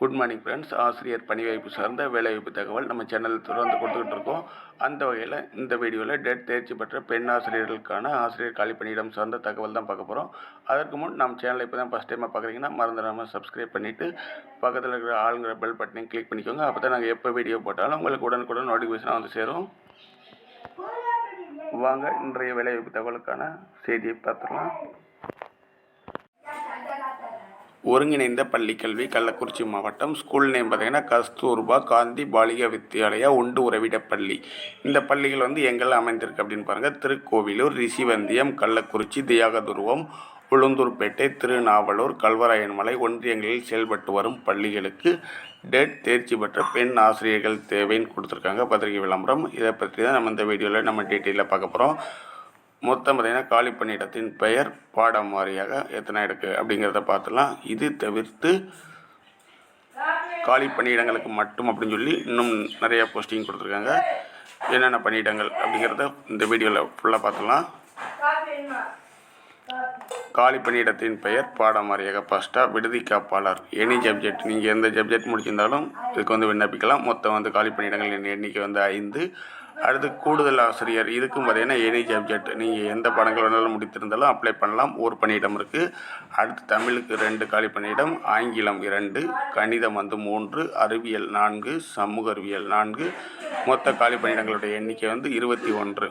Good morning friends ஆசிரியர் பணிவாய்ப்பு சார்ந்த வேலைவாய்ப்பு தகவல் நம்ம சேனலில் தொடர்ந்து கொடுத்துக்கிட்டு இருக்கோம். அந்த வகையில் இந்த வீடியோவில் டெட் தேர்ச்சி பெற்ற பெண் ஆசிரியர்களுக்கான ஆசிரியர் காலி பணியிடம் சார்ந்த தகவல் தான் பார்க்க போகிறோம் அதற்கு முன் நம்ம சேனலை இப்போ தான் ஃபஸ்ட் டைமாக பார்க்குறீங்கன்னா மறந்துடாமல் சப்ஸ்கிரைப் பண்ணிவிட்டு பக்கத்தில் இருக்கிற ஆளுங்கிற பெல் பட்டனையும் கிளிக் பண்ணிக்கோங்க. அப்போ தான் நாங்கள் எப்போ வீடியோ போட்டாலும் உங்களுக்கு உடனுக்குடன் நோட்டிஃபிகேஷனாக வந்து சேரும். வாங்க இன்றைய வேலைவாய்ப்பு தகவலுக்கான செய்தியை பார்த்துக்கலாம் ஒருங்கிணைந்த பள்ளிக்கல்வி கள்ளக்குறிச்சி மாவட்டம் ஸ்கூல் நேம் பார்த்தீங்கன்னா கஸ்தூர்பா காந்தி பாலிகா வித்யாலயா உண்டு உறவிட பள்ளி. இந்த பள்ளிகள் வந்து எங்கெல்லாம் அமைந்திருக்கு அப்படின்னு பாருங்கள் திருக்கோவிலூர் ரிஷிவந்தியம் கள்ளக்குறிச்சி தியாகதுருவம் உளுந்தூர்பேட்டை திருநாவலூர் கல்வராயன்மலை ஒன்றியங்களில் செயல்பட்டு வரும் பள்ளிகளுக்கு டெட் தேர்ச்சி பெற்ற பெண் ஆசிரியர்கள் தேவைன்னு கொடுத்துருக்காங்க. பத்திரிகை விளம்பரம். இதை பற்றி தான் நம்ம இந்த வீடியோவில் நம்ம டீட்டெயிலில் பார்க்க போகிறோம் மொத்தம் பார்த்திங்கன்னா காலி பணியிடத்தின் பெயர் பாடம் வாரியாக எத்தனை இருக்குது அப்படிங்கிறத பார்த்துலாம் இது தவிர்த்து காலி பணியிடங்களுக்கு மட்டும் அப்படின்னு சொல்லி இன்னும் நிறைய போஸ்டிங் கொடுத்துருக்காங்க. என்னென்ன பணியிடங்கள் அப்படிங்கிறத இந்த வீடியோவில் ஃபுல்லாக பார்த்துலாம் காலி பணியிடத்தின் பெயர் பாடம் வாரியாக ஃபஸ்ட்டாக விடுதி காப்பாளர். எனி சப்ஜெக்ட் நீங்கள் எந்த சப்ஜெக்ட் முடிச்சிருந்தாலும் இதுக்கு வந்து விண்ணப்பிக்கலாம். மொத்தம் வந்து காலி பணியிடங்கள் எண்ணிக்கை வந்து ஐந்து. அடுத்து கூடுதல் ஆசிரியர் இதுக்கும் பார்த்தீங்கன்னா எனி சப்ஜெக்ட் நீங்கள் எந்த படங்கள் வேணாலும் முடித்திருந்தாலும் அப்ளை பண்ணலாம். ஒரு பணியிடம் இருக்குது அடுத்து தமிழுக்கு ரெண்டு காலி பணியிடம் ஆங்கிலம் இரண்டு கணிதம் வந்து மூன்று அறிவியல் நான்கு சமூக அறிவியல் நான்கு. மொத்த காலி பணியிடங்களுடைய எண்ணிக்கை வந்து இருபத்தி ஒன்று.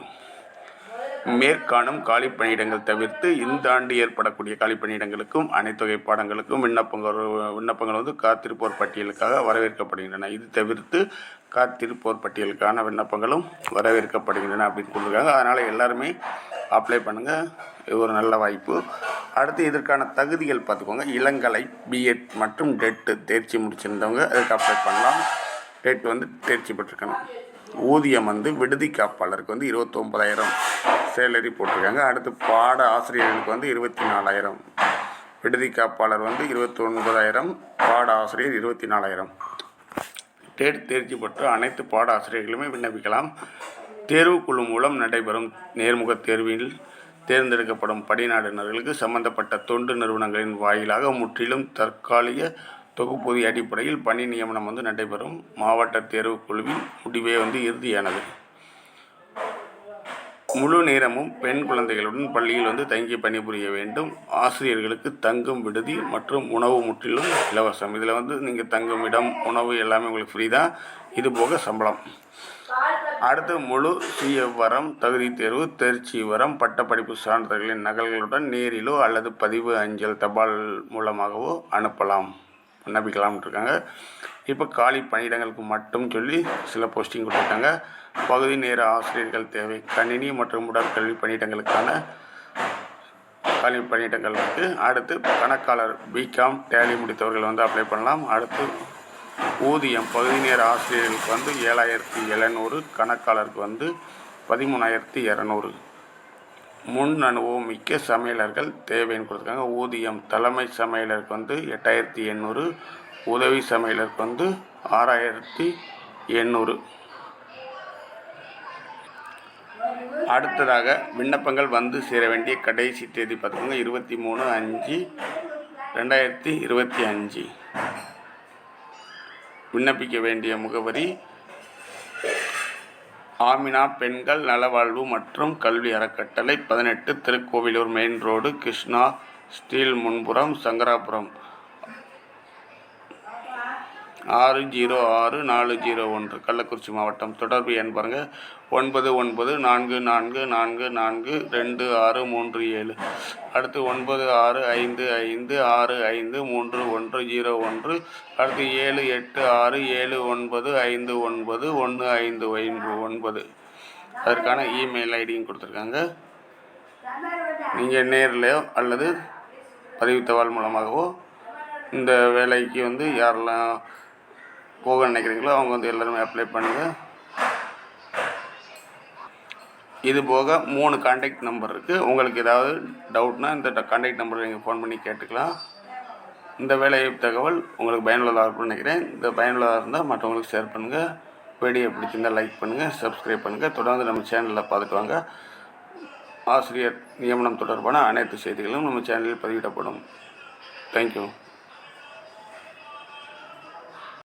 மேற்காணும் காலி பணியிடங்கள் தவிர்த்து இந்த ஆண்டு ஏற்படக்கூடிய காலி பணியிடங்களுக்கும் அனைத்தொகை பாடங்களுக்கும் விண்ணப்பங்கள் விண்ணப்பங்கள் வந்து காத்திருப்போர் பட்டியலுக்காக வரவேற்கப்படுகின்றன. இது தவிர்த்து காத்திருப்போர் பட்டியலுக்கான விண்ணப்பங்களும் வரவேற்கப்படுகின்றன அப்படின்னு சொல்லியிருக்காங்க அதனால் எல்லாருமே அப்ளை பண்ணுங்கள் இது ஒரு நல்ல வாய்ப்பு. அடுத்து இதற்கான தகுதிகள் பார்த்துக்கோங்க. இளங்கலை பிஎட் மற்றும் டெட்டு தேர்ச்சி முடிச்சிருந்தவங்க அதுக்கு அப்ளை பண்ணலாம். டெட் வந்து தேர்ச்சி பெற்றிருக்கணும். ஊதியம் வந்து விடுதி காப்பாளருக்கு வந்து இருபத்தொம்பதாயிரம் சேலரி போட்டிருக்காங்க. அடுத்து பாட ஆசிரியர்களுக்கு வந்து இருபத்தி நாலாயிரம் விடுதி காப்பாளர் வந்து இருபத்தி ஒன்பதாயிரம் பாட ஆசிரியர் இருபத்தி நாலாயிரம் டேட் தேர்ச்சி பெற்ற அனைத்து பாட ஆசிரியர்களுமே விண்ணப்பிக்கலாம். தேர்வுக்குழு மூலம் நடைபெறும் நேர்முக தேர்வில் தேர்ந்தெடுக்கப்படும் படிநாடுநர்களுக்கு சம்பந்தப்பட்ட தொண்டு நிறுவனங்களின் வாயிலாக முற்றிலும் தற்காலிக தொகுப்பூதிய அடிப்படையில் பணி நியமனம் வந்து நடைபெறும். மாவட்ட தேர்வுக்குழுவின் முடிவே வந்து இறுதியானது. முழு நேரமும் பெண் குழந்தைகளுடன் பள்ளியில் வந்து தங்கி பணிபுரிய வேண்டும். ஆசிரியர்களுக்கு தங்கும் விடுதி மற்றும் உணவு முற்றிலும் இலவசம். இதில் வந்து நீங்கள் தங்கும் இடம் உணவு எல்லாமே உங்களுக்கு ஃப்ரீ தான். இது போக சம்பளம். அடுத்து முழு சுய வரம் தகுதி தேர்வு தேர்ச்சி வரம் பட்டப்படிப்பு சான்றிதழ்களின் நகல்களுடன் நேரிலோ அல்லது பதிவு அஞ்சல் தபால் மூலமாகவோ அனுப்பலாம். விண்ணப்பிக்கலாம்னு இருக்காங்க. இப்போ காலி பணியிடங்களுக்கு மட்டும் சொல்லி சில போஸ்டிங் கொடுத்துருக்காங்க. பகுதி நேர ஆசிரியர்கள் தேவை கணினி மற்றும் உடற்கல்வி பணியிடங்களுக்கான காலி பணியிடங்கள் இருக்குது அடுத்து கணக்காளர் பிகாம் டேலி முடித்தவர்கள் வந்து அப்ளை பண்ணலாம். அடுத்து ஊதியம் பகுதி நேர ஆசிரியர்களுக்கு வந்து ஏழாயிரத்தி எழுநூறு கணக்காளருக்கு வந்து பதிமூணாயிரத்தி இரநூறு. முன் அனுபவம் மிக்க சமையலர்கள் தேவைன்னு கொடுத்துருக்காங்க. ஊதியம் தலைமை சமையலருக்கு வந்து எட்டாயிரத்தி எண்ணூறு உதவி சமையலருக்கு வந்து ஆறாயிரத்தி எண்ணூறு. அடுத்ததாக விண்ணப்பங்கள் வந்து சேர வேண்டிய கடைசி தேதி பார்த்துக்கோங்க. இருபத்தி மூணு அஞ்சு ரெண்டாயிரத்தி இருபத்தி அஞ்சு. விண்ணப்பிக்க வேண்டிய முகவரி ஆமினா பெண்கள் நலவாழ்வு மற்றும் கல்வி அறக்கட்டளை பதினெட்டு Tirukkovilur main road Krishna steel முன்புறம் சங்கராபுரம். ஆறு ஜீரோ ஆறு நாலு ஜீரோ ஒன்று கள்ளக்குறிச்சி மாவட்டம் தொடர்பு எண் பாருங்கள் ஒன்பது ஒன்பது நான்கு நான்கு நான்கு நான்கு ரெண்டு ஆறு மூன்று ஏழு. அடுத்து ஒன்பது ஆறு ஐந்து ஐந்து ஆறு ஐந்து மூன்று ஒன்று ஜீரோ ஒன்று. அடுத்து ஏழு எட்டு ஆறு ஏழு ஒன்பது ஐந்து ஒன்பது ஒன்று ஐந்து ஐந்து ஒன்பது. அதற்கான இமெயில் ஐடியும் கொடுத்துருக்காங்க. நீங்கள் நேர்லையோ அல்லது பதிவு மூலமாகவோ இந்த வேலைக்கு வந்து யாரெல்லாம் போக நினைக்கிறீங்களோ அவங்க வந்து எல்லோருமே அப்ளை பண்ணுங்கள் இது போக மூணு காண்டாக்ட் நம்பர் இருக்குது உங்களுக்கு ஏதாவது டவுட்னா இந்த காண்டாக்ட் நம்பரில் நீங்கள் ஃபோன் பண்ணி கேட்டுக்கலாம். இந்த வேலை தகவல் உங்களுக்கு பயனுள்ளதாக இருக்கும்னு நினைக்கிறேன். இந்த பயனுள்ளதாக இருந்தால் மற்றவங்களுக்கு ஷேர் பண்ணுங்கள் வீடியோ பிடிச்சிருந்தால் லைக் பண்ணுங்கள் சப்ஸ்கிரைப் பண்ணுங்கள் தொடர்ந்து நம்ம சேனலில் பார்த்துட்டு வாங்க. ஆசிரியர் நியமனம் தொடர்பான அனைத்து செய்திகளும் நம்ம சேனலில் பதிவிடப்படும். தேங்க்யூ